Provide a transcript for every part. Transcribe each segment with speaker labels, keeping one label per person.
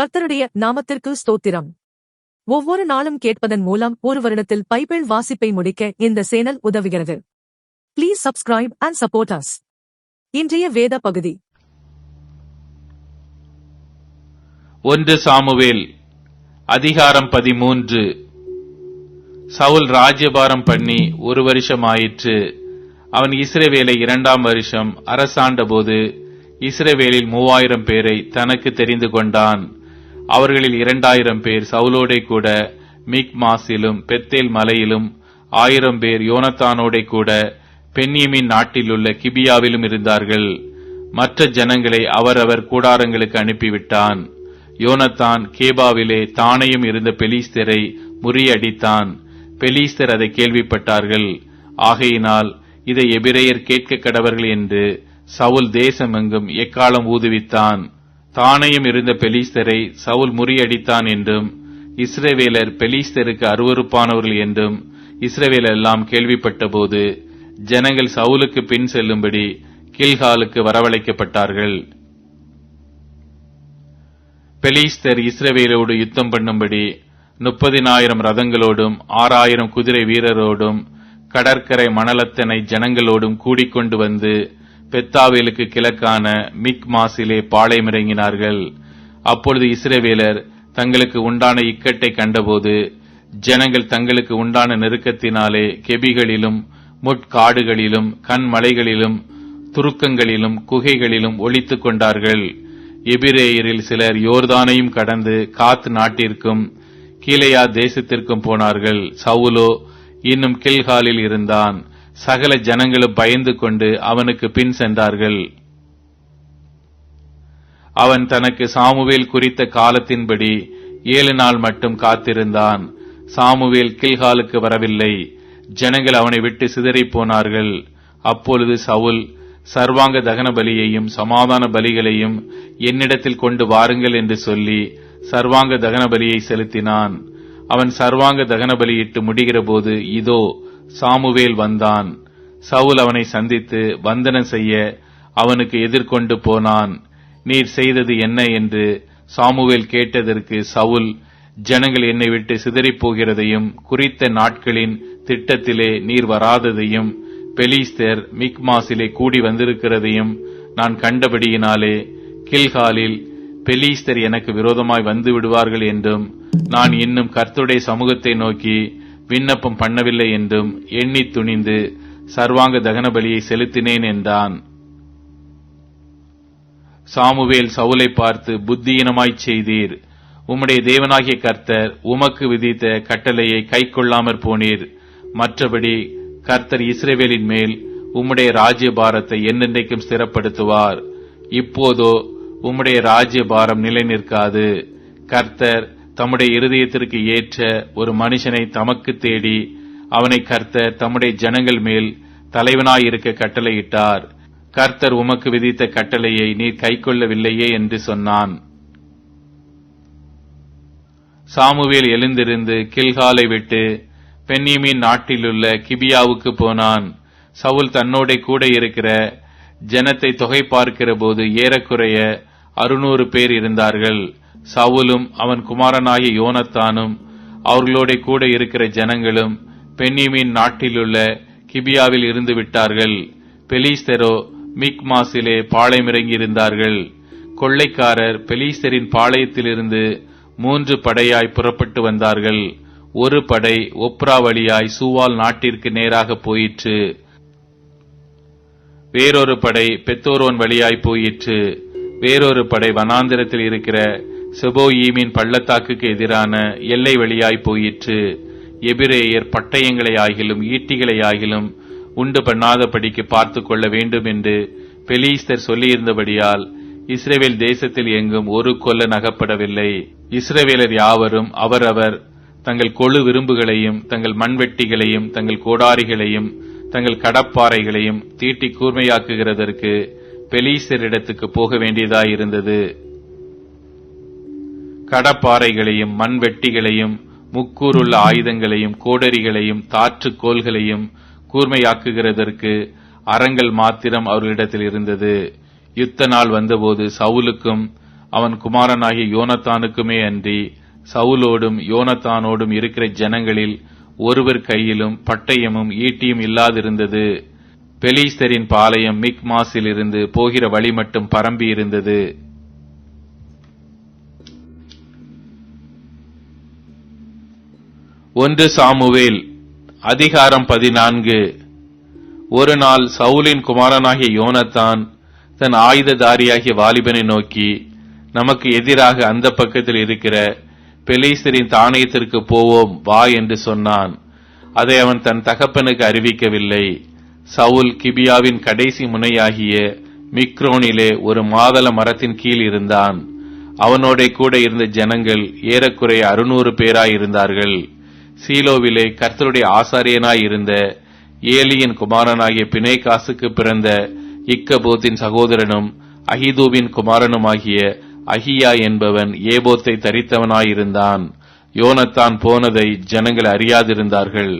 Speaker 1: கர்த்தருடைய நாமத்திற்கு ஸ்தோத்திரம். ஒவ்வொரு நாளும் கேட்பதன் மூலம் ஒரு வருடத்தில் பைபிள் வாசிப்பை முடிக்க இந்த சேனல் உதவுகிறது. Please subscribe and support us இன்றைய வேத பகுதி.
Speaker 2: ஒன்று சாமுவேல் அதிகாரம் பதிமூன்று. சவுல் ராஜ்யபாரம் பண்ணி ஒரு வருஷம் ஆயிற்று அவன் இஸ்ரேவேலை இரண்டாம் வருஷம் அரசாண்டபோது இஸ்ரேவேலில் மூவாயிரம் பேரை தனக்கு தெரிந்து கொண்டான். அவர்களில் இரண்டாயிரம் பேர் சவுலோடே கூட மிக் மாசிலும் பெத்தேல் மலையிலும் ஆயிரம் பேர் யோனத்தானோடே கூட பென்யமின் நாட்டிலுள்ள கிபியாவிலும் இருந்தார்கள். மற்ற ஜனங்களை அவரவர் கூடாரங்களுக்கு அனுப்பிவிட்டான். யோனத்தான் கேபாவிலே தானையும் இருந்த பெலிஸ்தரை முறியடித்தான். பெலிஸ்தர் அதை கேள்விப்பட்டார்கள். ஆகையினால் இதை எபிரேயர் கேட்க கடவர்கள் என்று சவுல் தேசமெங்கும் எக்காலம் ஊதுவித்தான். தானையும் இருந்த பெலிஸ்தரை சவுல் முறியடித்தான் என்றும் இஸ்ரேவேலர் பெலிஸ்தருக்கு அருவருப்பானவர்கள் என்றும் இஸ்ரேவேலர் எல்லாம் கேள்விப்பட்டபோது ஜனங்கள் சவுலுக்கு பின் செல்லும்படி கில்காலுக்கு வரவழைக்கப்பட்டார்கள். பெலிஸ்தர் இஸ்ரவேலோடு யுத்தம் பண்ணும்படி முப்பதினாயிரம் ரதங்களோடும் ஆறாயிரம் குதிரை வீரரோடும் கடற்கரை மணலத்தனை ஜனங்களோடும் கூடிக்கொண்டு வந்து பெத்தாவேலுக்கு கிழக்கான மிக் மாசிலே பாளையமிறங்கினார்கள் அப்பொழுது இஸ்ரேவேலர் தங்களுக்கு உண்டான இக்கட்டை கண்டபோது ஜனங்கள் தங்களுக்கு உண்டான நெருக்கத்தினாலே கெபிகளிலும் முட்காடுகளிலும் கண்மலைகளிலும் துருக்கங்களிலும் குகைகளிலும் ஒழித்துக் கொண்டார்கள். எபிரேயரில் சிலர் யோர்தானையும் கடந்து காத் நாட்டிற்கும் கீழையா தேசத்திற்கும் போனார்கள். சவுலோ இன்னும் கில்காலில் இருந்தான். சகல ஜனங்களும் பயந்து கொண்டு அவனுக்கு பின் சென்றார்கள். அவன் தனக்கு சாமுவேல் குறித்த காலத்தின்படி ஏழு நாள் மட்டும் காத்திருந்தான். சாமுவேல் கில்காலுக்கு வரவில்லை. ஜனங்கள் அவனை விட்டு சிதறிப் போனார்கள். அப்பொழுது சவுல் சர்வாங்க தகன பலியையும் சமாதான பலிகளையும் என்னிடத்தில் கொண்டு வாருங்கள் என்று சொல்லி சர்வாங்க தகன பலியை செலுத்தினான். அவன் சர்வாங்க தகன பலியிட்டு முடிகிற போது இதோ சாமுவேல் வந்தான். சவுல் அவனை சந்தித்து வந்தனம் செய்ய அவனுக்கு எதிர்கொண்டு போனான். நீர் செய்தது என்ன? என்று சாமுவேல் கேட்டதற்கு சவுல் ஜனங்கள் என்னை விட்டு சிதறிப் போகிறதையும் குறித்த நாட்களின் திட்டத்திலே நீர் வராததையும் பெலிஸ்தர் மிக்மாசிலே கூடி வந்திருக்கிறதையும் நான் கண்டபடியினாலே கில்காலில் பெலிஸ்தர் எனக்கு விரோதமாய் வந்து விடுவார்கள் என்றும் நான் இன்னும் கர்த்துடைய சமூகத்தை நோக்கி விண்ணப்பம் பண்ணவில்லை என்றும் எண்ணி துணிந்து சர்வாங்க தகன பலியை செலுத்தினேன் என்றான். சாமுவேல் சவுலை பார்த்து புத்தியினமாய்ச் செய்தீர். உம்முடைய தேவனாகிய கர்த்தர் உமக்கு விதித்த கட்டளையை கை கொள்ளாமற் போனீர். மற்றபடி கர்த்தர் இஸ்ரேவேலின் மேல் உம்முடைய ராஜ்ய பாரத்தை என்னென்றைக்கும் ஸ்திரப்படுத்துவார். இப்போதோ உம்முடைய ராஜ்ய பாரம் நிலை நிற்காது கர்த்தர் தம்முடைய இருதயத்திற்கு ஏற்ற ஒரு மனுஷனை தமக்கு தேடி அவனை கர்த்தர் தம்முடைய ஜனங்கள் மேல் தலைவனாயிருக்க கட்டளையிட்டார். கர்த்தர் உமக்கு விதித்த கட்டளையை நீர் கைக்கொள்ளவில்லையே என்று சொன்னான். சாமுவேல் எழுந்திருந்து கில்காலை விட்டு பென்னியமின் நாட்டிலுள்ள கிபியாவுக்கு போனான். சவுல் தன்னோட கூட இருக்கிற ஜனத்தை தொகை பார்க்கிற போது ஏறக்குறைய அறுநூறு பேர் இருந்தார்கள். சவுலும் அவன் குமாரனாகிய யோனத்தானும் அவர்களோட கூட இருக்கிற ஜனங்களும் பென்னிமின் நாட்டிலுள்ள கிபியாவில் இருந்து விட்டார்கள். பெலிஸ்தரோ மிக்மாசிலே பாளையமிறங்கி இருந்தார்கள் கொள்ளைக்காரர் பெலிஸ்தரின் பாளையத்திலிருந்து மூன்று படையாய் புறப்பட்டு வந்தார்கள். ஒரு படை ஒப்ரா வழியாய் சூவால் நாட்டிற்கு நேராக போயிற்று. வேறொரு படை பெத்தோரோன் வழியாய் போயிற்று. வேறொரு படை வனாந்திரத்தில் இருக்கிற செபோயீமின் பள்ளத்தாக்குக்கு எதிரான எல்லை வழியாய் போயிற்று. எபிரேயர் பட்டயங்களை ஆகிலும் ஈட்டிகளை ஆகிலும் உண்டு பண்ணாதபடிக்கு பார்த்து கொள்ள வேண்டும் என்று பெலீஸ்தர் சொல்லியிருந்தபடியால் இஸ்ரேவேல் தேசத்தில் எங்கும் ஒரு கொல்ல நகப்படவில்லை. இஸ்ரேவேலர் யாவரும் அவரவர் தங்கள் கொழு விரும்புகளையும் தங்கள் மண்வெட்டிகளையும் தங்கள் கோடாரிகளையும் தங்கள் கடப்பாறைகளையும் தீட்டி கூர்மையாக்குகிறதற்கு பெலீசரிடத்துக்கு போக வேண்டியதாயிருந்தது. கடப்பாறைகளையும் மண்வெட்டிகளையும் முக்கூறுள்ள ஆயுதங்களையும் கோடரிகளையும் தாற்று கோள்களையும் கூர்மையாக்குகிறதற்கு அறங்கள் மாத்திரம் அவர்களிடத்தில் இருந்தது. யுத்த நாள் வந்தபோது சவுலுக்கும் அவன் குமாரனாகிய யோனத்தானுக்குமே அன்றி சவுலோடும் யோனத்தானோடும் இருக்கிற ஜனங்களில் ஒருவர் கையிலும் பட்டயமும் ஈட்டியும் இல்லாதிருந்தது. பெலிஸ்தரின் பாளையம் மிக்மாஸில் இருந்து போகிற வழி மட்டும் பரம்பி இருந்தது ஒன்று சாமுவேல் அதிகாரம் பதினான்கு. ஒரு நாள் சவுலின் குமாரனாகிய யோனத்தான் தன் ஆயுததாரியாகிய வாலிபனை நோக்கி நமக்கு எதிராக அந்த பக்கத்தில் இருக்கிற பெலிஸ்தரின் தானியத்திற்கு போவோம் வா என்று சொன்னான். அதை அவன் தன் தகப்பனுக்கு அறிவிக்கவில்லை. சவுல் கிபியாவின் கடைசி முனையாகிய மிக்ரோனிலே ஒரு மாதள மரத்தின் கீழ் இருந்தான். அவனோட கூட இருந்த ஜனங்கள் ஏறக்குறைய அறுநூறு பேராயிருந்தார்கள். சீலோவிலே கர்த்தருடைய ஆசாரியனாய் இருந்த ஏலியின் குமாரனாகிய பிணைகாசுக்கு பிறந்த இக்கபோத்தின் சகோதரனும் அஹிதூவின் குமாரனுமாகிய அஹியா என்பவன் ஏபோத்தை தரித்தவனாயிருந்தான். யோனத்தான் போனதை ஜனங்கள் அறியாதிருந்தார்கள்.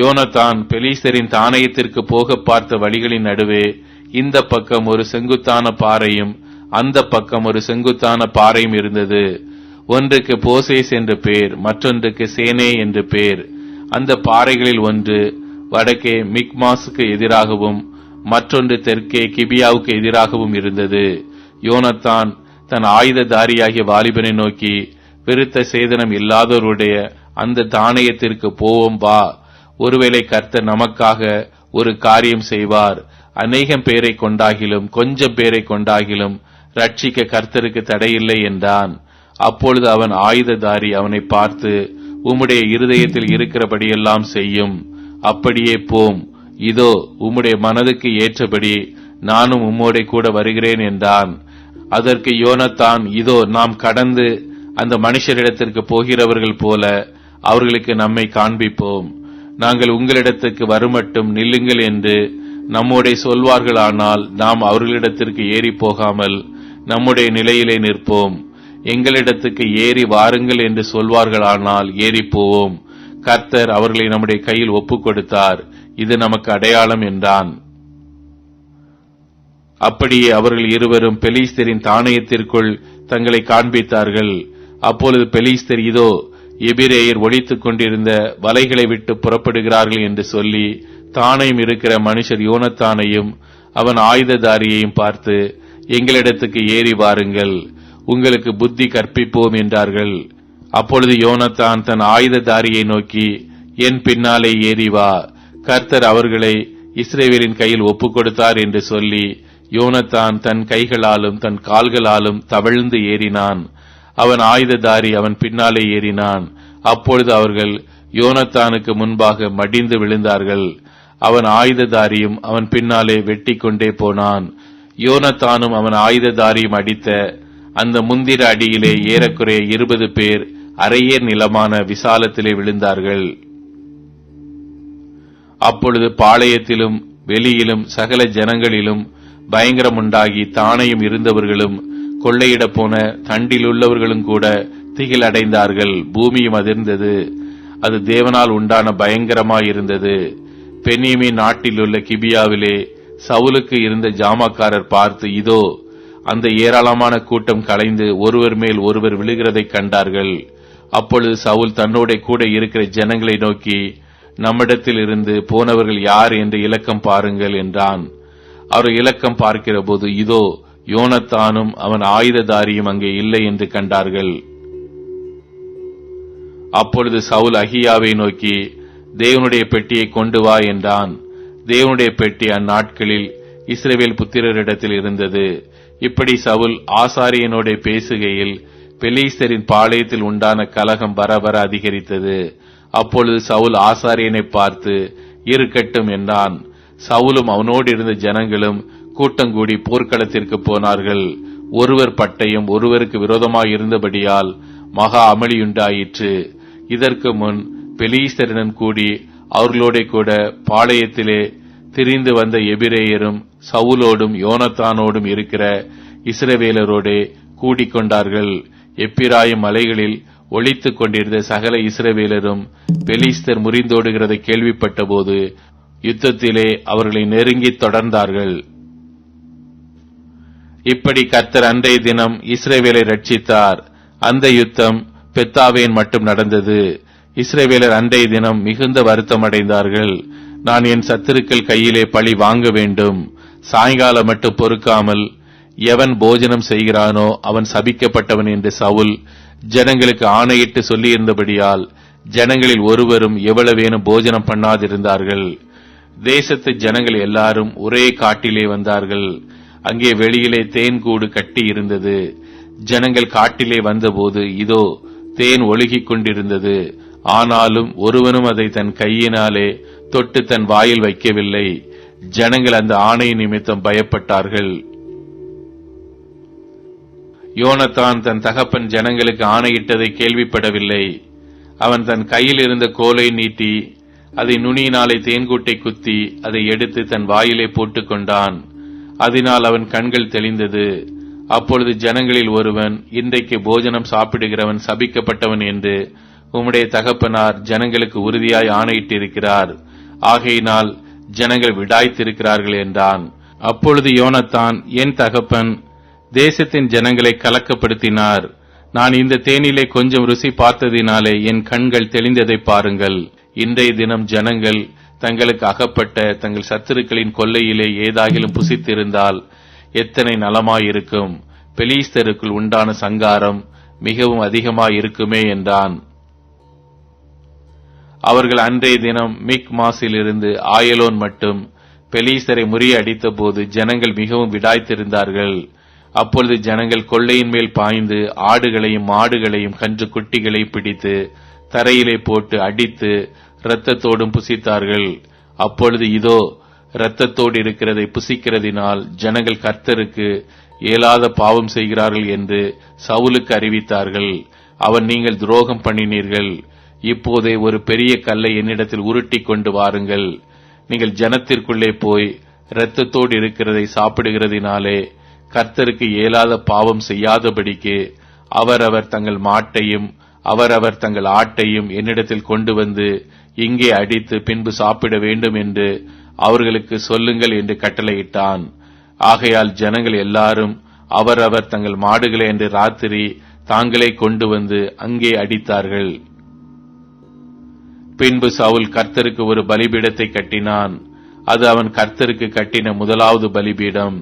Speaker 2: யோனத்தான் பெலிஸ்தரின் தானயத்திற்கு போக பார்த்த வழிகளின் நடுவே இந்த பக்கம் ஒரு செங்குத்தான பாறையும் அந்த பக்கம் ஒரு செங்குத்தான பாறையும் இருந்தது. ஒன்றுக்கு போசேஸ் என்று பேர் மற்றொன்றுக்கு சேனே என்று பேர். அந்த பாறைகளில் ஒன்று வடக்கே மிக்மாஸுக்கு எதிராகவும் மற்றொன்று தெற்கே கிபியாவுக்கு எதிராகவும் இருந்தது. யோனத்தான் தன் ஆயுததாரியாகிய வாலிபனை நோக்கி விருத்த சேதனம் இல்லாதவருடைய அந்த தானயத்திற்கு போவோம் வா. ஒருவேளை கர்த்தர் நமக்காக ஒரு காரியம் செய்வார். அநேகம் பேரை கொண்டாகிலும் கொஞ்சம் பேரை கொண்டாகிலும் ரட்சிக்க கர்த்தருக்கு தடையில்லை என்றான். அப்பொழுது அவன் ஆயுததாரி அவனை பார்த்து உம்முடைய இருதயத்தில் இருக்கிறபடியெல்லாம் செய்யும். அப்படியே போம். இதோ உம்முடைய மனதுக்கு ஏற்றபடி நானும் உம்மோடே கூட வருகிறேன் என்றான். அதற்கு யோனத்தான் இதோ நாம் கடந்து அந்த மனுஷரிடத்திற்கு போகிறவர்கள் போல அவர்களுக்கு நம்மை காண்பிப்போம். நாங்கள் உங்களிடத்துக்கு வருமட்டும் நில்லுங்கள் என்று நம்முடைய சொல்வார்களானால் நாம் அவர்களிடத்திற்கு ஏறி போகாமல் நம்முடைய நிலையிலே நிற்போம். எங்களிடத்துக்கு ஏறி வாருங்கள் என்று சொல்வார்களானால் ஏறி போவோம் கர்த்தர் அவர்களை நம்முடைய கையில் ஒப்புக் கொடுத்தார் இது நமக்கு அடையாளம் என்றான். அப்படியே அவர்கள் இருவரும் பெலிஸ்தரின் தானயத்திற்குள் தங்களை காண்பித்தார்கள். அப்பொழுது பெலிஸ்தர் இதோ எபிரேயர் ஒழித்துக் கொண்டிருந்த வலைகளை விட்டு புறப்படுகிறார்கள் என்று சொல்லி தானையும் இருக்கிற மனுஷர் யோனத்தானையும் அவன் ஆயுததாரியையும் பார்த்து எங்களிடத்துக்கு ஏறி வாருங்கள். உங்களுக்கு புத்தி கற்பிப்போம் என்றார்கள். அப்பொழுது யோனத்தான் தன் ஆயுததாரியை நோக்கி என் பின்னாலே ஏறி வா. கர்த்தர் அவர்களை இஸ்ரேவேலின் கையில் ஒப்புக் கொடுத்தார் என்று சொல்லி யோனத்தான் தன் கைகளாலும் தன் கால்களாலும் தவழ்ந்து ஏறினான். அவன் ஆயுததாரி அவன் பின்னாலே ஏறினான். அப்பொழுது அவர்கள் யோனத்தானுக்கு முன்பாக மடிந்து விழுந்தார்கள். அவன் ஆயுததாரியும் அவன் பின்னாலே வெட்டி கொண்டே போனான். யோனத்தானும் அவன் ஆயுததாரியும் அடித்த அந்த முந்திர அடியிலே ஏறக்குறைய இருபது பேர் அரையேர் நிலமான விசாலத்திலே விழுந்தார்கள். அப்பொழுது பாளையத்திலும் வெளியிலும் சகல ஜனங்களிலும் பயங்கரம் உண்டாகி தானையும் இருந்தவர்களும் கொள்ளையிட போன தண்டிலுள்ளவர்களும் கூட திகில் அடைந்தார்கள் பூமியும் அதிர்ந்தது. அது தேவனால் உண்டான பயங்கரமாயிருந்தது. பெண்ணியமி நாட்டிலுள்ள கிபியாவிலே சவுலுக்கு இருந்த ஜாமக்காரர் பார்த்து இதோ அந்த ஏராளமான கூட்டம் கலைந்து ஒருவர் மேல் ஒருவர் விழுகிறதைக் கண்டார்கள். அப்பொழுது சவுல் தன்னோட கூட இருக்கிற ஜனங்களை நோக்கி நம்மிடத்தில் இருந்து போனவர்கள் யார் என்று இலக்கம் பாருங்கள் என்றான். அவர் இலக்கம் பார்க்கிற போது இதோ யோனத்தானும் அவன் ஆயுததாரியும் அங்கே இல்லை என்று கண்டார்கள். அப்பொழுது சவுல் அகியாவை நோக்கி தேவனுடைய பெட்டியை கொண்டு வா என்றான். தேவனுடைய பெட்டி அந்நாட்களில் இஸ்ரேவேல் புத்திரரிடத்தில் இருந்தது. இப்படி சவுல் ஆசாரியனோட பேசுகையில் பெலீஸ்தரின் பாளையத்தில் உண்டான கலகம் வர வர அதிகரித்தது. அப்பொழுது சவுல் ஆசாரியனை பார்த்து இருக்கட்டும் என்றான். சவுலும் அவனோடு இருந்த ஜனங்களும் கூட்டங்கூடி போர்க்களத்திற்கு போனார்கள். ஒருவர் பட்டயம் ஒருவருக்கு விரோதமாக இருந்தபடியால் மகா அமளியுண்டாயிற்று. இதற்கு முன் பெலீஸ்தரிடம் கூடி அவர்களோட கூட பாளையத்திலே திரிந்து வந்த எபிரேயரும் சவுலோடும் யோனத்தானோடும் இருக்கிற இஸ்ரவேலரோடே கூடிக்கொண்டார்கள். எப்பிராயும் மலைகளில் ஒழித்துக் கொண்டிருந்த சகல இஸ்ரவேலரும் பெலிஸ்தர் முறிந்தோடுகிறதை கேள்விப்பட்டபோது யுத்தத்திலே அவர்களை நெருங்கி தொடர்ந்தார்கள். இப்படி கர்த்தர் அன்றைய தினம் இஸ்ரேவேலை ரட்சித்தார். அந்த யுத்தம் பெத்தாவேன் மட்டும் நடந்தது. இஸ்ரேவேலர் அன்றைய தினம் மிகுந்த வருத்தம் அடைந்தார்கள் நான் என் சத்துருக்கள் கையிலே பழி வாங்க வேண்டும். சாயங்காலம் மட்டும் பொறுக்காமல் எவன் போஜனம் செய்கிறானோ அவன் சபிக்கப்பட்டவன் என்று சவுல் ஜனங்களுக்கு ஆணையிட்டு சொல்லியிருந்தபடியால் ஜனங்களில் ஒருவரும் எவ்வளவேனும் போஜனம் பண்ணாதிருந்தார்கள். தேசத்து ஜனங்கள் எல்லாரும் ஒரே காட்டிலே வந்தார்கள். அங்கே வெளியிலே தேன் கூடு கட்டி இருந்தது. ஜனங்கள் காட்டிலே வந்தபோது இதோ தேன் ஒழுகிக் கொண்டிருந்தது. ஆனாலும் ஒருவனும் அதை தன் கையினாலே தொட்டு தன் வாயில் வைக்கவில்லை. ஜனங்கள் அந்த ஆணை நிமித்தம் பயப்பட்டார்கள். யோனத்தான் தன் தகப்பன் ஜனங்களுக்கு ஆணையிட்டதை கேள்விப்படவில்லை. அவன் தன் கையில் இருந்த கோலை நீட்டி அதை நுனியினாலே தேன்கூட்டை குத்தி அதை எடுத்து தன் வாயிலே போட்டுக் கொண்டான். அதனால் அவன் கண்கள் தெளிந்தது. அப்பொழுது ஜனங்களில் ஒருவன் இன்றைக்கு போஜனம் சாப்பிடுகிறவன் சபிக்கப்பட்டவன் என்று உம்முடைய தகப்பனார் ஜனங்களுக்கு உறுதியாய் ஆணையிட்டிருக்கிறார். ஆகையினால் ஜனங்கள் விடாய்த்திருக்கிறார்கள் என்றான். அப்பொழுது யோனத்தான் என் தகப்பன் தேசத்தின் ஜனங்களை கலக்கப்படுத்தினார். நான் இந்த தேனிலே கொஞ்சம் ருசி பார்த்ததினாலே என் கண்கள் தெளிந்ததை பாருங்கள். இன்றைய தினம் ஜனங்கள் தங்களுக்கு அகப்பட்ட தங்கள் சத்துருக்களின் கொல்லையிலே ஏதாகிலும் புசித்திருந்தால் எத்தனை நலமாயிருக்கும். பெலீஸ்தருக்குள் உண்டான சங்காரம் மிகவும் அதிகமாயிருக்குமே என்றான். அவர்கள் அன்றைய தினம் மிக் மாசிலிருந்து ஆயலோன் மட்டும் பெலீசரை முறியடித்த போது ஜனங்கள் மிகவும் விடாய்த்திருந்தார்கள். அப்பொழுது ஜனங்கள் கொள்ளையின் மேல் பாய்ந்து ஆடுகளையும் மாடுகளையும் கன்று குட்டிகளை பிடித்து தரையிலே போட்டு அடித்து இரத்தத்தோடும் புசித்தார்கள். அப்பொழுது இதோ இரத்தத்தோடு இருக்கிறதை புசிக்கிறதினால் ஜனங்கள் கர்த்தருக்கு இயலாத பாவம் செய்கிறார்கள் என்று சவுலுக்கு அறிவித்தார்கள். அவன் நீங்கள் துரோகம் பண்ணினீர்கள். இப்போதே ஒரு பெரிய கல்லை என்னிடத்தில் உருட்டி கொண்டு வாருங்கள். நீங்கள் ஜனத்திற்குள்ளே போய் இரத்தத்தோடு இருக்கிறதை சாப்பிடுகிறதினாலே கர்த்தருக்கு இயலாத பாவம் செய்யாதபடிக்கு அவரவர் தங்கள் மாட்டையும் அவரவர் தங்கள் ஆட்டையும் என்னிடத்தில் கொண்டு வந்து இங்கே அடித்து பின்பு சாப்பிட வேண்டும் என்று அவர்களுக்கு சொல்லுங்கள் என்று கட்டளையிட்டான். ஆகையால் ஜனங்கள் எல்லாரும் அவரவர் தங்கள் மாடுகளை என்று ராத்திரி தாங்களே கொண்டு வந்து அங்கே அடித்தார்கள். பின்பு சவுல் கர்த்தருக்கு ஒரு பலிபீடத்தை கட்டினான். அது அவன் கர்த்தருக்கு கட்டின முதலாவது பலிபீடம்.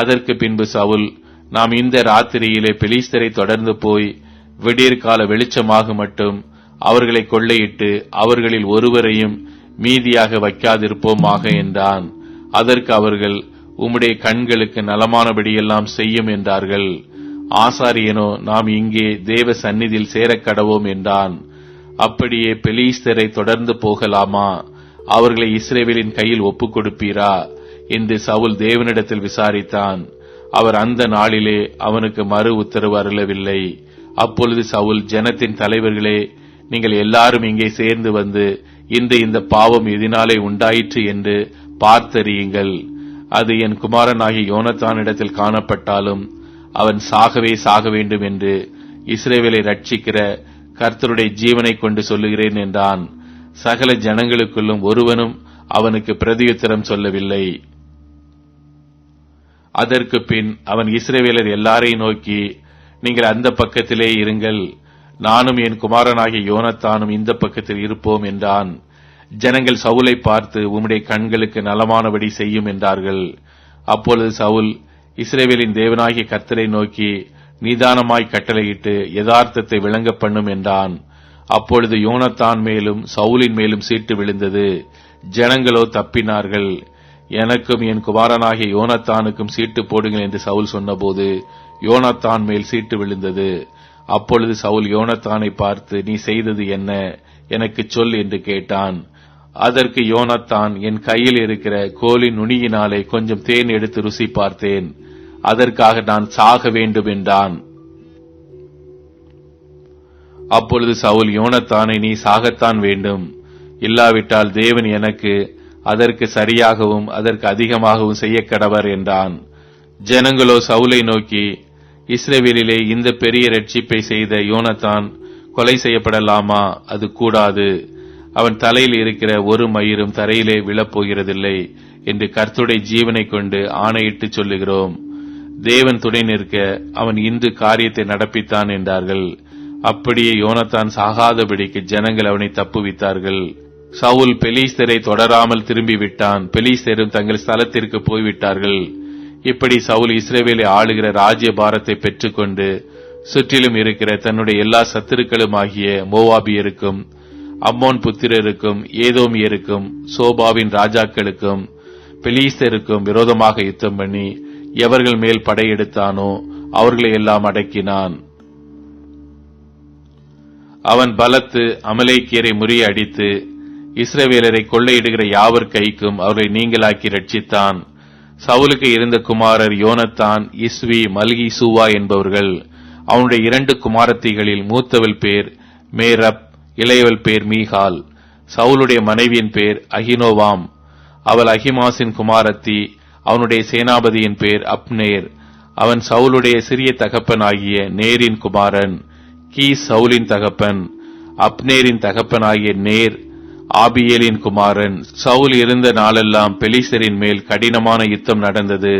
Speaker 2: அதற்கு பின்பு சவுல் நாம் இந்த ராத்திரியிலே பெலிஸ்தரை தொடர்ந்து போய் விடியற்கால வெளிச்சமாக மட்டும் அவர்களை கொள்ளையிட்டு அவர்களில் ஒருவரையும் மீதியாக வைக்காதிருப்போமாக என்றான். அதற்கு அவர்கள் உம்முடைய கண்களுக்கு நலமானபடியெல்லாம் செய்யும் என்றார்கள். ஆசாரியனோ நாம் இங்கே தேவ சந்நிதியில் சேரக்கடவோம் என்றான். அப்படியே பெலீஸ்தரை தொடர்ந்து போகலாமா? அவர்களை இஸ்ரேவேலின் கையில் ஒப்புக் கொடுப்பீரா என்று சவுல் தேவனிடத்தில் விசாரித்தான். அவர் அந்த நாளிலே அவனுக்கு மறு உத்தரவு அருளவில்லை. அப்பொழுது சவுல் ஜனத்தின் தலைவர்களே நீங்கள் எல்லாரும் இங்கே சேர்ந்து வந்து இன்று இந்த பாவம் எதினாலே உண்டாயிற்று என்று பார்த்தறியுங்கள். அது என் குமாரனாகிய யோனத்தானிடத்தில் காணப்பட்டாலும் அவன் சாகவே சாக வேண்டும் என்று இஸ்ரேவேலை ரட்சிக்கிற கர்த்தருடைய ஜீவனை கொண்டு சொல்லுகிறேன் என்றான். சகல ஜனங்களுக்குள்ளும் ஒருவனும் அவனுக்கு பிரதியுத்தரம் சொல்லவில்லை. அதற்கு பின் அவன் இஸ்ரேவேலர் எல்லாரையும் நோக்கி நீங்கள் அந்த பக்கத்திலே இருங்கள். நானும் என் குமாரனாகிய யோனத்தானும் இந்த பக்கத்தில் இருப்போம் என்றான். ஜனங்கள் சவுலை பார்த்து உம்முடைய கண்களுக்கு நலமானபடி செய்யும் என்றார்கள். அப்பொழுது சவுல் இஸ்ரேவேலின் தேவனாகிய கர்த்தரை நோக்கி நீதானமாய் கட்டளையிட்டு யதார்த்தத்தை விளங்க பண்ணும் என்றான். அப்பொழுது யோனத்தான் மேலும் சவுலின் மேலும் சீட்டு விழுந்தது. ஜனங்களோ தப்பினார்கள். எனக்கும் என் குமாரனாகிய யோனத்தானுக்கும் சீட்டு போடுங்கள் என்று சவுல் சொன்னபோது யோனத்தான் மேல் சீட்டு விழுந்தது. அப்பொழுது சவுல் யோனத்தானை பார்த்து நீ செய்தது என்ன? எனக்கு சொல் என்று கேட்டான். அதற்கு யோனத்தான் என் கையில் இருக்கிற கோலின் நுனியினாலே கொஞ்சம் தேன் எடுத்து ருசி பார்த்தேன். அதற்காக நான் சாக வேண்டும் என்றான். அப்பொழுது சவுல் யோனத்தானை நீ சாகத்தான் வேண்டும். இல்லாவிட்டால் தேவன் எனக்கு அதற்கு சரியாகவும் அதற்கு அதிகமாகவும் செய்ய கடவர் என்றான். ஜனங்களோ சவுலை நோக்கி இஸ்ரேவேலிலே இந்த பெரிய ரட்சிப்பை செய்த யோனத்தான் கொலை செய்யப்படலாமா? அது கூடாது. அவன் தலையில் இருக்கிற ஒரு மயிரும் தரையிலே விழப்போகிறதில்லை என்று கர்த்துடைய ஜீவனை கொண்டு ஆணையிட்டு சொல்லுகிறோம். தேவன் துணை நிற்க அவன் இன்று காரியத்தை நடப்பித்தான் என்றார்கள். அப்படியே யோனத்தான் சாகாதபடிக்கு ஜனங்கள் அவனை தப்புவித்தார்கள். சவுல் பெலிஸ்தரை தொடராமல் திரும்பி விட்டான் பெலிஸ்தரும் தங்கள் ஸ்தலத்திற்கு போய்விட்டார்கள். இப்படி சவுல் இஸ்ரேவேலை ஆளுகிற ராஜ்ய பாரத்தை பெற்றுக்கொண்டு சுற்றிலும் இருக்கிற தன்னுடைய எல்லா சத்துருக்களும் ஆகிய மோவாபியருக்கும் அம்மோன் புத்திரருக்கும் ஏதோமியருக்கும் சோபாவின் ராஜாக்களுக்கும் பெலிஸ்தருக்கும் விரோதமாக யுத்தம் பண்ணி எவர்கள் மேல் படையெடுத்தானோ அவர்களை எல்லாம் அடக்கினான். அவன் பலத்து அமலேக்கியரை முறியடித்து இஸ்ரவேலரை கொள்ளையிடுகிற யாவர் கைக்கும் அவர்களை நீங்களாக்கி ரட்சித்தான். சவுலுக்கு இருந்த குமாரர் யோனத்தான் இஸ்வி மல்கி சூவா என்பவர்கள். அவனுடைய இரண்டு குமாரத்திகளில் மூத்தவள் பேர் மேரப் இளையவள் பேர் மீகால். சவுலுடைய மனைவியின் பேர் அகினோவாம். அவள் அகிமாசின் குமாரத்தி அவனுடைய சேனாபதியின் பேர் அப்னேர். அவன் சவுலுடைய சிறிய தகப்பனாகிய நேரின் குமாரன் கீ சவுலின் தகப்பன் அப்னேரின் தகப்பனாகிய நேர் ஆபியேலின் குமாரன். சவுல் இருந்த நாளெல்லாம் பெலிசரின் மேல் கடினமான யுத்தம் நடந்தது.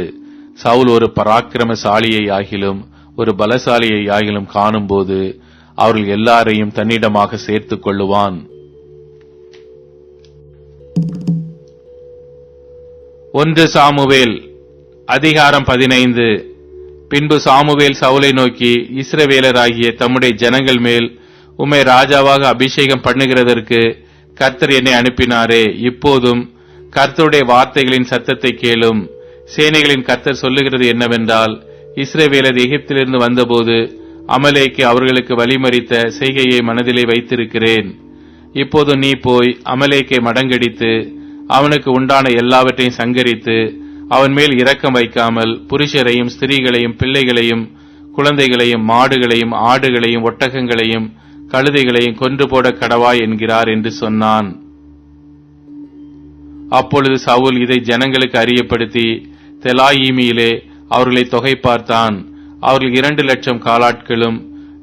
Speaker 2: சவுல் ஒரு பராக்கிரமசாலியை ஆகிலும் ஒரு பலசாலியை ஆகிலும் காணும்போது அவர்கள் எல்லாரையும் தன்னிடமாக சேர்த்துக் கொள்ளுவான். ஒன்று சாமுவேல் அதிகாரம் பதினைந்து. பின்பு சாமுவேல் சவுலை நோக்கி இஸ்ரவேலராகிய தம்முடைய ஜனங்கள் மேல் உம்மை ராஜாவாக அபிஷேகம் பண்ணுகிறதற்கு கர்த்தர் என்னை அனுப்பினாரே. இப்போதும் கர்த்தருடைய வார்த்தைகளின் சத்தத்தை கேளும். சேனைகளின் கர்த்தர் சொல்லுகிறது என்னவென்றால் இஸ்ரேவேலர் எகிப்திலிருந்து வந்தபோது அமலேக்கு அவர்களுக்கு வழிமறித்த செய்கையை மனதிலே வைத்திருக்கிறேன். இப்போது நீ போய் அமலேக்கை மடங்கடித்து அவனுக்கு உண்டான எல்லாவற்றையும் சங்கரித்து அவன் மேல் இரக்கம் வைக்காமல் புருஷரையும் ஸ்திரீகளையும் பிள்ளைகளையும் குழந்தைகளையும் மாடுகளையும் ஆடுகளையும் ஒட்டகங்களையும் கழுதைகளையும் கொன்று போட கடவாய் என்கிறார் என்று சொன்னான். அப்பொழுது சவுல் இதை ஜனங்களுக்கு அறியப்படுத்தி தெலாயிமியிலே அவர்களை தொகை பார்த்தான். அவர்கள் இரண்டு லட்சம் காலாட்களும்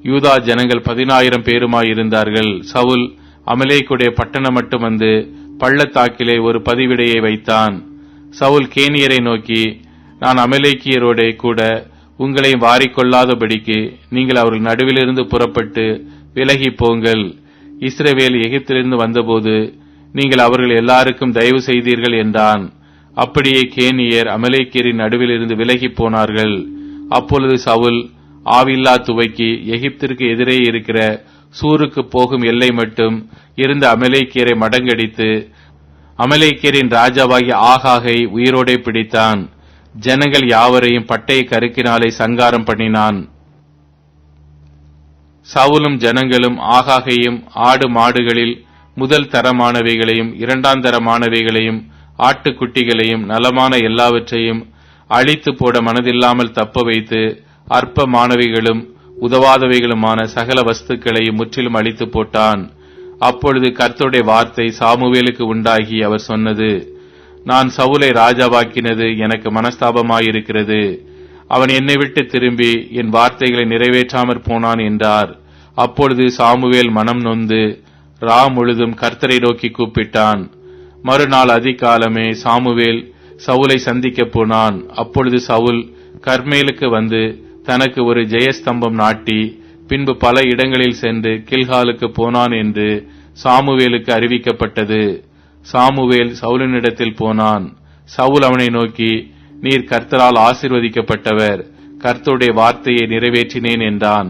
Speaker 2: யூதா ஜனங்கள் பதினாயிரம் பேருமாய் இருந்தார்கள். சவுல் அமலேக்குடைய பட்டணம் மட்டும் வந்து பள்ளத்தாக்கிலே ஒரு பதிவிடையை வைத்தான். சவுல் கேனியரை நோக்கி நான் அமலேக்கியரோடே கூட உங்களையும் வாரிக்கொள்ளாதபடிக்கு நீங்கள் அவர்கள் நடுவிலிருந்து புறப்பட்டு விலகி போங்கள். இஸ்ரவேல் எகிப்திலிருந்து வந்தபோது நீங்கள் அவர்கள் எல்லாருக்கும் தயவு செய்தீர்கள் என்றான். அப்படியே கேனியர் அமலேக்கியரின் நடுவிலிருந்து விலகி போனார்கள். அப்பொழுது சவுல் ஆவில்லா துவைக்கு எகிப்திற்கு எதிரே இருக்கிற சூருக்கு போகும் எல்லை மட்டும் இருந்த அமலைக்கீரை மடங்கடித்து அமலைக்கீரின் ராஜாவாகிய ஆகாகை உயிரோடே பிடித்தான். ஜனங்கள் யாவரையும் பட்டய கருக்கினாலே சங்காரம் பண்ணினான். சவுலும் ஜனங்களும் ஆகாகையும் ஆடு மாடுகளில் முதல் தரமானவைகளையும் இரண்டாம் தரமானவைகளையும் ஆட்டுக்குட்டிகளையும் நலமான எல்லாவற்றையும் அழித்து போட மனதில்லாமல் தப்ப வைத்து அற்பமானவைகளும் உதவாதவைகளுமான சகல வஸ்துக்களையும் முற்றிலும் அழித்து போட்டான். அப்பொழுது கர்த்தருடைய வார்த்தை சாமுவேலுக்கு உண்டாகி அவர் சொன்னது நான் சவுலை ராஜாவாக்கினது எனக்கு மனஸ்தாபமாயிருக்கிறது. அவன் என்னை விட்டு திரும்பி என் வார்த்தைகளை நிறைவேற்றாமற் போனான் என்றார். அப்பொழுது சாமுவேல் மனம் நொந்து ரா முழுதும் கர்த்தரை நோக்கி கூப்பிட்டான். மறுநாள் அதிகாலமே சாமுவேல் சவுலை சந்திக்கப் போனான். அப்பொழுது சவுல் கர்மேலுக்கு வந்து தனக்கு ஒரு ஜெயஸ்தம்பம் நாட்டி பின்பு பல இடங்களில் சென்று கில்ஹாலுக்கு போனான் என்று சாமுவேலுக்கு அறிவிக்கப்பட்டது. சாமுவேல் சவுலினிடத்தில் போனான். சவுல் அவனை நோக்கி நீர் கர்த்தரால் ஆசிர்வதிக்கப்பட்டவர். கர்த்தருடைய வார்த்தையை நிறைவேற்றினேன் என்றான்.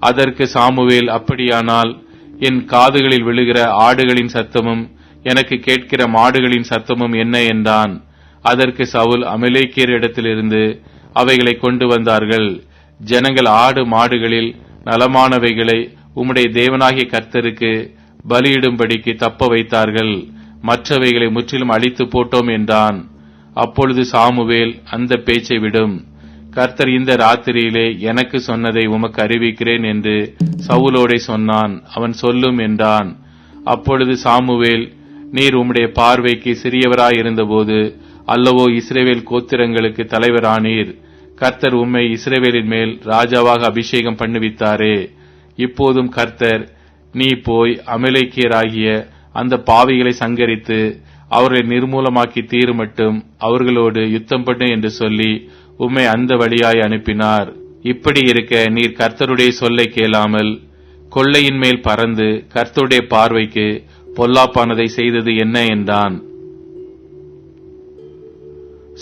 Speaker 2: அதற்கு சாமுவேல் அப்படியானால் என் காதுகளில் விழுகிற ஆடுகளின் சத்தமும் எனக்கு கேட்கிற மாடுகளின் சத்தமும் என்ன? என்றான். அதற்கு சவுல் அமலேக்கியர் இடத்திலிருந்து அவைகளை கொண்டு வந்தார்கள். ஜனங்கள் ஆடு மாடுகளில் நலமானவைகளை உம்முடைய தேவனாகிய கர்த்தருக்கு பலியிடும்படிக்கு தப்ப வைத்தார்கள். மற்றவைகளை முற்றிலும் அழித்து போட்டோம் என்றான். அப்பொழுது சாமுவேல் அந்த பேச்சை விடும். கர்த்தர் இந்த ராத்திரியிலே எனக்கு சொன்னதை உமக்கு அறிவிக்கிறேன் என்று சவுலோடே சொன்னான். அவன் சொல்லும் என்றான். அப்பொழுது சாமுவேல் நீர் உம்முடைய பார்வைக்கு சிறியவராயிருந்தபோது அல்லவோ இஸ்ரேவேல் கோத்திரங்களுக்கு தலைவரானீர். கர்த்தர் உம்மை இஸ்ரேவேலின் மேல் ராஜாவாக அபிஷேகம் பண்ணுவித்தாரே. இப்போதும் கர்த்தர் நீ போய் அமலேக்கியராகிய அந்த பாவிகளை சங்கரித்து அவர்களை நிர்மூலமாக்கி தீருமட்டும் அவர்களோடு யுத்தம் பண்ணு என்று சொல்லி உம்மை அந்த வழியாய் அனுப்பினார். இப்படி இருக்க நீர் கர்த்தருடைய சொல்லை கேளாமல் கொள்ளையின் மேல் பறந்து கர்த்தருடைய பார்வைக்கு பொல்லாப்பானதை செய்தது என்ன என்றான்.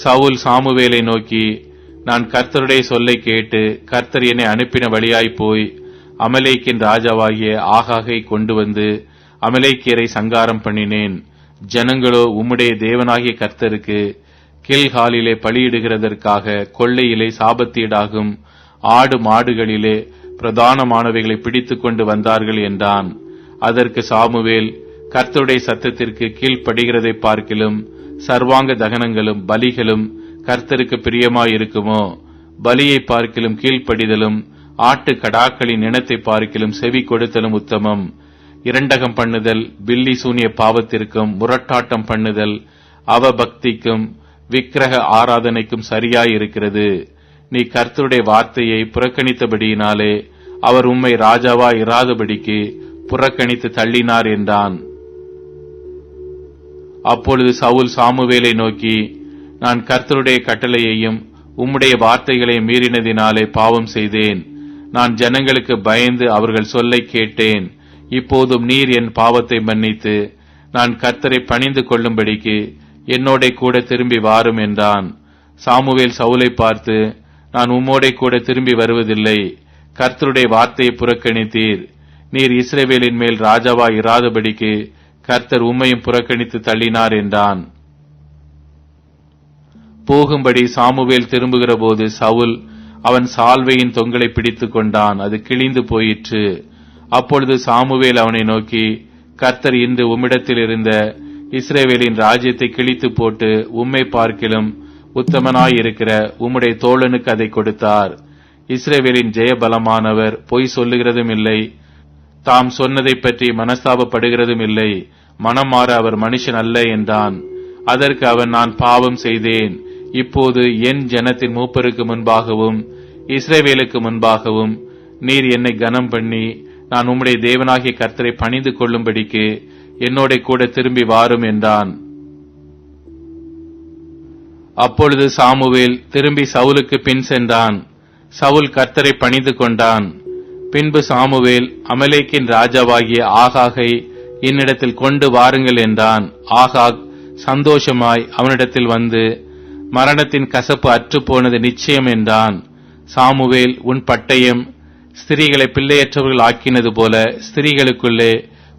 Speaker 2: சவுல் சாமுவேலை நோக்கி நான் கர்த்தருடைய சொல்லை கேட்டு கர்த்தர் என்னை அனுப்பின வழியாய் போய் அமலேக்கின் ராஜாவாகிய ஆகாகை கொண்டு வந்து அமலேக்கியரை சங்காரம் பண்ணினேன். ஜனங்களோ உம்முடைய தேவனாகிய கர்த்தருக்கு கில்ஹாலிலே பலியிடுகிறதற்காக கொள்ளையிலே சாபத்தீடாகும் ஆடு மாடுகளிலே பிரதானமானவைகளை பிடித்துக் கொண்டு வந்தார்கள் என்றான். அதற்கு சாமுவேல் கர்த்தருடைய சத்தத்திற்கு கீழ்ப்படுகிறதை பார்க்கிலும் சர்வாங்க தகனங்களும் பலிகளும் கர்த்தருக்கு பிரியமாயிருக்குமோ? பலியை பார்க்கிலும் கீழ்ப்படிதலும் ஆட்டு கடாக்களின் இனத்தை பார்க்கிலும் செவி கொடுத்தலும் உத்தமம். இரண்டகம் பண்ணுதல் பில்லி சூனிய பாவத்திற்கும் முரட்டாட்டம் பண்ணுதல் அவபக்திக்கும் விக்கிரக ஆராதனைக்கும் சரியாயிருக்கிறது. நீ கர்த்தருடைய வார்த்தையை புறக்கணித்தபடியினாலே அவர் உம்மை ராஜாவா இராதபடிக்கு புறக்கணித்து தள்ளினார் என்றான். அப்பொழுது சவுல் சாமுவேலை நோக்கி நான் கர்த்தருடைய கட்டளையையும் உம்முடைய வார்த்தைகளை மீறினதினாலே பாவம் செய்தேன். நான் ஜனங்களுக்கு பயந்து அவர்கள் சொல்லை கேட்டேன். இப்போதும் நீர் என் பாவத்தை மன்னித்து நான் கர்த்தரை பணிந்து கொள்ளும்படிக்கு என்னோட கூட திரும்பி வாரும் என்றான். சாமுவேல் சவுலை பார்த்து நான் உம்மோடே கூட திரும்பி வருவதில்லை. கர்த்தருடைய வார்த்தையை புறக்கணித்தீர். நீர் இஸ்ரேவேலின் மேல் ராஜாவா இராதபடிக்கு கர்த்தர் உம்மையும் புறக்கணித்து தள்ளினார் என்றான். போகும்படி சாமுவேல் திரும்புகிற போது சவுல் அவன் சால்வையின் தொங்கலை பிடித்துக் கொண்டான். அது கிழிந்து போயிற்று. அப்பொழுது சாமுவேல் அவனை நோக்கி கர்த்தர் இன்று உம்மிடத்தில் இருந்த இஸ்ரேவேலின் ராஜ்யத்தை கிழித்து போட்டு உம்மை பார்க்கிலும் உத்தமனாயிருக்கிற உம்முடைய தோழனுக்கு அதை கொடுத்தார். இஸ்ரேவேலின் ஜெயபலமானவர் பொய் சொல்லுகிறதும் இல்லை. தாம் சொன்னதை பற்றி மனஸ்தாபப்படுகிறதும் இல்லை. மனம் மாற அவர் மனுஷன் அல்ல என்றான். அதற்கு அவன் நான் பாவம் செய்தேன். இப்போது என் ஜனத்தின் மூப்பருக்கு முன்பாகவும் இஸ்ரேவேலுக்கு முன்பாகவும் நீர் என்னை கனம் பண்ணி நான் உம்முடைய தேவனாகிய கர்த்தரை பணிந்து கொள்ளும்படிக்கு என்னோட கூட திரும்பி வாரும் என்றான். அப்பொழுது சாமுவேல் திரும்பி சவுலுக்கு பின் சென்றான். சவுல் கர்த்தரை பணிந்து கொண்டான். பின்பு சாமுவேல் அமலேக்கின் ராஜாவாகிய ஆகாகை என்னிடத்தில் கொண்டு வாருங்கள் என்றான். ஆகாக் சந்தோஷமாய் அவனிடத்தில் வந்து மரணத்தின் கசப்பு அற்றுப்போனது நிச்சயம் என்றான். சாமுவேல் உன் பட்டயம் ஸ்திரீகளை பிள்ளையற்றவர்கள் ஆக்கினது போல ஸ்திரீகளுக்குள்ளே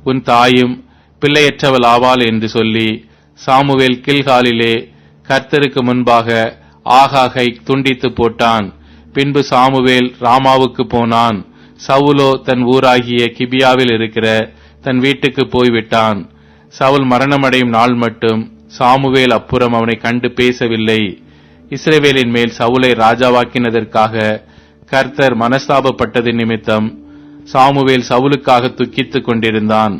Speaker 2: உன் தாயும் பிள்ளையற்றவள் ஆவாள் என்று சொல்லி சாமுவேல் கில்காலிலே கர்த்தருக்கு முன்பாக ஆகாகை துண்டித்து போட்டான். பின்பு சாமுவேல் ராமாவுக்கு போனான். சவுலோ தன் ஊராகிய கிபியாவில் இருக்கிற தன் வீட்டுக்கு போய்விட்டான். சவுல் மரணமடையும் நாள் மட்டும் சாமுவேல் அப்புறம் அவனை கண்டு பேசவில்லை. இஸ்ரேவேலின் மேல் சவுலை ராஜாவாக்கினதற்காக கர்த்தர் மனஸ்தாபப்பட்டது நிமித்தம் சாமுவேல் சவுலுக்காக துக்கித்துக் கொண்டிருந்தான்.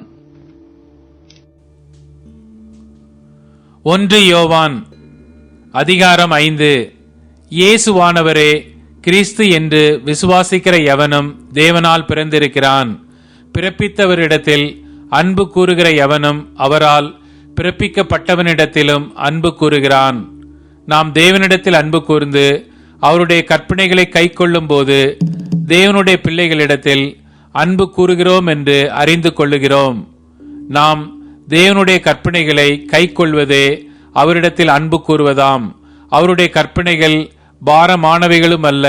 Speaker 3: ஒன்று யோவான் அதிகாரம் ஐந்து. இயேசுவானவரே கிறிஸ்து என்று விசுவாசிக்கிற எவனும் தேவனால் பிறந்திருக்கிறான். பிறப்பித்தவரிடத்தில் அன்பு கூறுகிற எவனும் அவரால் பிறப்பிக்கப்பட்டவனிடத்திலும் அன்பு கூறுகிறான். நாம் தேவனிடத்தில் அன்பு கூர்ந்து அவருடைய கற்பனைகளை கைக்கொள்ளும் போது தேவனுடைய பிள்ளைகளிடத்தில் அன்பு கூறுகிறோம் என்று அறிந்து கொள்ளுகிறோம். நாம் தேவனுடைய கற்பனைகளை கைக்கொள்வதே அவரிடத்தில் அன்பு கூறுவதாம். அவருடைய கற்பனைகள் பாரமானவைகளும் அல்ல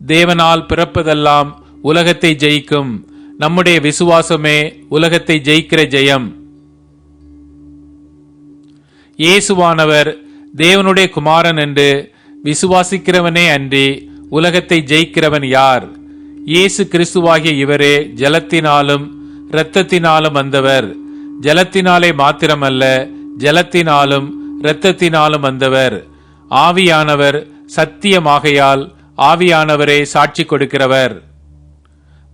Speaker 3: தேவனால் பிறப்பதெல்லாம் உலகத்தை ஜெயிக்கும். நம்முடைய விசுவாசமே உலகத்தை ஜெயிக்கிற ஜெயம். இயேசுவானவர் தேவனுடைய குமாரன் என்று விசுவாசிக்கிறவனே அன்றி உலகத்தை ஜெயிக்கிறவன் யார்? இயேசு கிறிஸ்துவாகிய இவரே ஜலத்தினாலும் இரத்தத்தினாலும் வந்தவர். ஜலத்தினாலே மாத்திரமல்ல ஜலத்தினாலும் இரத்தத்தினாலும் வந்தவர். ஆவியானவர் சத்தியமாகையால் ஆவியானவரே சாட்சி கொடுக்கிறவர்.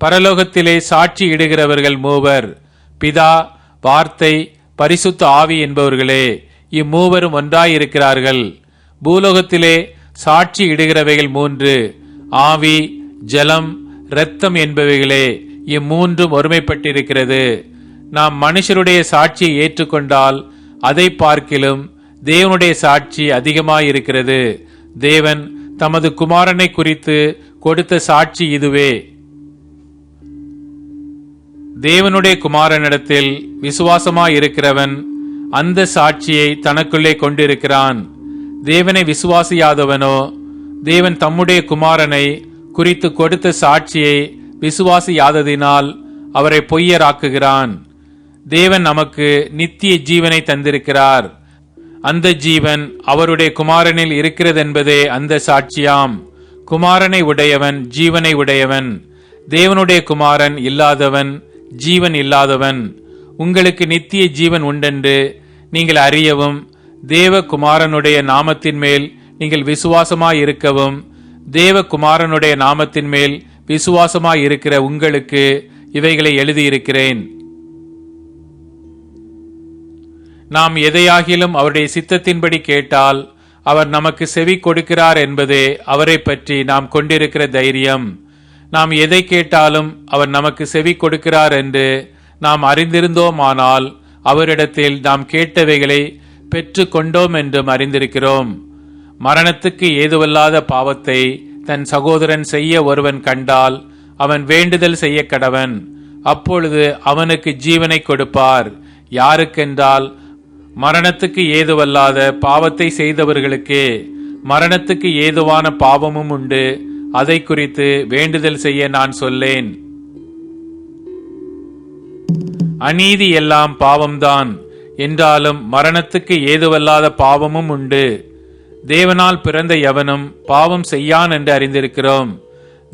Speaker 3: பரலோகத்திலே சாட்சி இடுகிறவர்கள் மூவர். பிதா வார்த்தை பரிசுத்த ஆவி என்பவர்களே இம்மூவரும் ஒன்றாயிருக்கிறார்கள். பூலோகத்திலே சாட்சி இடுகிறவைகள் மூன்று. ஆவி ஜலம் இரத்தம் என்பவைகளே இம்மூன்றும் ஒருமைப்பட்டிருக்கிறது. நாம் மனுஷருடைய சாட்சியை ஏற்றுக்கொண்டால்
Speaker 2: அதை பார்க்கிலும் தேவனுடைய சாட்சி அதிகமாயிருக்கிறது. தேவன் தமது குமாரனை குறித்து கொடுத்த சாட்சி இதுவே. தேவனுடைய குமாரனிடத்தில் விசுவாசமாயிருக்கிறவன் அந்த சாட்சியை தனக்குள்ளே கொண்டிருக்கிறான். தேவனை விசுவாசியாதவனோ தேவன் தம்முடைய குமாரனை குறித்து கொடுத்த சாட்சியை விசுவாசியாததினால் அவரை பொய்யராக்குகிறான். தேவன் நமக்கு நித்திய ஜீவனை தந்திருக்கிறார். அந்த ஜீவன் அவருடைய குமாரனில் இருக்கிறதென்பதே அந்த சாட்சியாம். குமாரனை உடையவன் ஜீவனை உடையவன். தேவனுடைய குமாரன் இல்லாதவன் ஜீவன் இல்லாதவன். உங்களுக்கு நித்திய ஜீவன் உண்டென்று நீங்கள் அறியவும் தேவகுமாரனுடைய நாமத்தின் மேல் நீங்கள் விசுவாசமாயிருக்கவும் இருக்கவும் நாமத்தின் மேல் விசுவாசமாய் இருக்கிற உங்களுக்கு இவைகளை எழுதியிருக்கிறேன். நாம் எதையாகிலும் அவருடைய சித்தத்தின்படி கேட்டால் அவர் நமக்கு செவி கொடுக்கிறார் என்பதே அவரை பற்றி நாம் கொண்டிருக்கிற தைரியம். நாம் எதை கேட்டாலும் அவர் நமக்கு செவி கொடுக்கிறார் என்று நாம் அறிந்திருந்தோமானால் அவரிடத்தில் நாம் கேட்டவைகளை பெற்று கொண்டோம் என்றும் அறிந்திருக்கிறோம். மரணத்துக்கு ஏதுவல்லாத பாவத்தை தன் சகோதரன் செய்ய ஒருவன் கண்டால் அவன் வேண்டுதல் செய்ய கடவன். அப்பொழுது அவனுக்கு ஜீவனை கொடுப்பார். யாருக்கென்றால் மரணத்துக்கு ஏதுவல்லாத பாவத்தை செய்தவர்களுக்கே மரணத்துக்கு ஏதுவான பாவமும் உண்டு. அதை குறித்து வேண்டுதல் செய்ய நான் சொல்லேன். அநீதி எல்லாம் பாவம்தான். என்றாலும் மரணத்துக்கு ஏதுவல்லாத பாவமும் உண்டு. தேவனால் பிறந்த எவனும் பாவம் செய்யான் என்று அறிந்திருக்கிறோம்.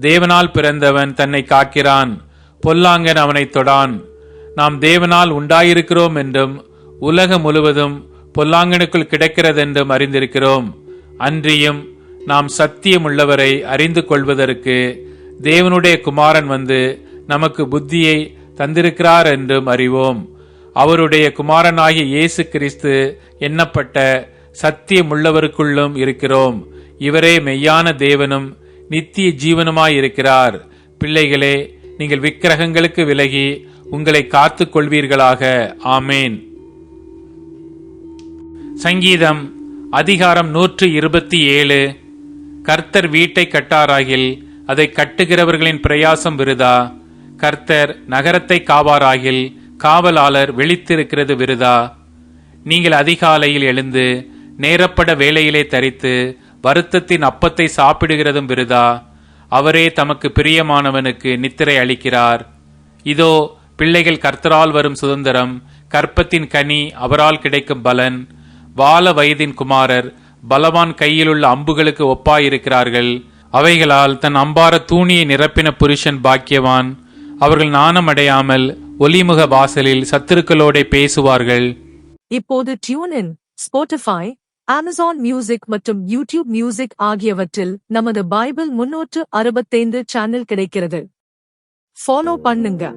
Speaker 2: தேவனால் பிறந்தவன் தன்னை காக்கிறான். பொல்லாங்கன் அவனை தொடான். நாம் தேவனால் உண்டாயிருக்கிறோம் என்றும் உலகம் முழுவதும் பொல்லாங்கனுக்குள் கிடைக்கிறதென்றும் அறிந்திருக்கிறோம். அன்றியும் நாம் சத்தியமுள்ளவரை அறிந்து கொள்வதற்கு தேவனுடைய குமாரன் வந்து நமக்கு புத்தியை தந்திருக்கிறார் என்றும் அறிவோம். அவருடைய குமாரனாகிய இயேசு கிறிஸ்து எண்ணப்பட்ட சத்தியமுள்ளவருக்குள்ளும் இருக்கிறோம். இவரே மெய்யான தேவனும் நித்திய ஜீவனுமாயிருக்கிறார் பிள்ளைகளே நீங்கள் விக்கிரகங்களுக்கு விலகி உங்களை காத்துக் கொள்வீர்களாக ஆமேன். சங்கீதம் அதிகாரம் நூற்று இருபத்தி ஏழு கர்த்தர் வீட்டை கட்டாராகில் அதை கட்டுகிறவர்களின் பிரயாசம் விருதா? கர்த்தர் நகரத்தை காவாராகில் காவலாளர் விழித்திருக்கிறது விருதா? நீங்கள் அதிகாலையில் எழுந்து நேரப்பட வேலையிலே தரித்து வருத்தத்தின் அப்பத்தை சாப்பிடுகிறதும் விருதா? அவரே தமக்கு பிரியமானவனுக்கு நித்திரை அளிக்கிறார். இதோ பிள்ளைகள் கர்த்தரால் வரும் சுதந்திரம் கற்பத்தின் கனி அவரால் கிடைக்கும் பலன். வால வயதின் குமாரர் பலவான் கையிலுள்ள அம்புகளுக்கு ஒப்பாயிருக்கிறார்கள். அவைகளால் தன் அம்பார தூணியை நிரப்பின புருஷன் பாக்கியவான். அவர்கள் நாணமடையாமல் ஒலிமுக வாசலில் சத்துருக்களோட பேசுவார்கள்.
Speaker 1: இப்போது டியூனின் ஸ்போட்டிஃபை அமேசான் மியூசிக் மற்றும் யூடியூப் மியூசிக் ஆகியவற்றில் நமது பைபிள் முன்னூற்று அறுபத்தைந்து சேனல் கிடைக்கிறது. ஃபாலோ பண்ணுங்க.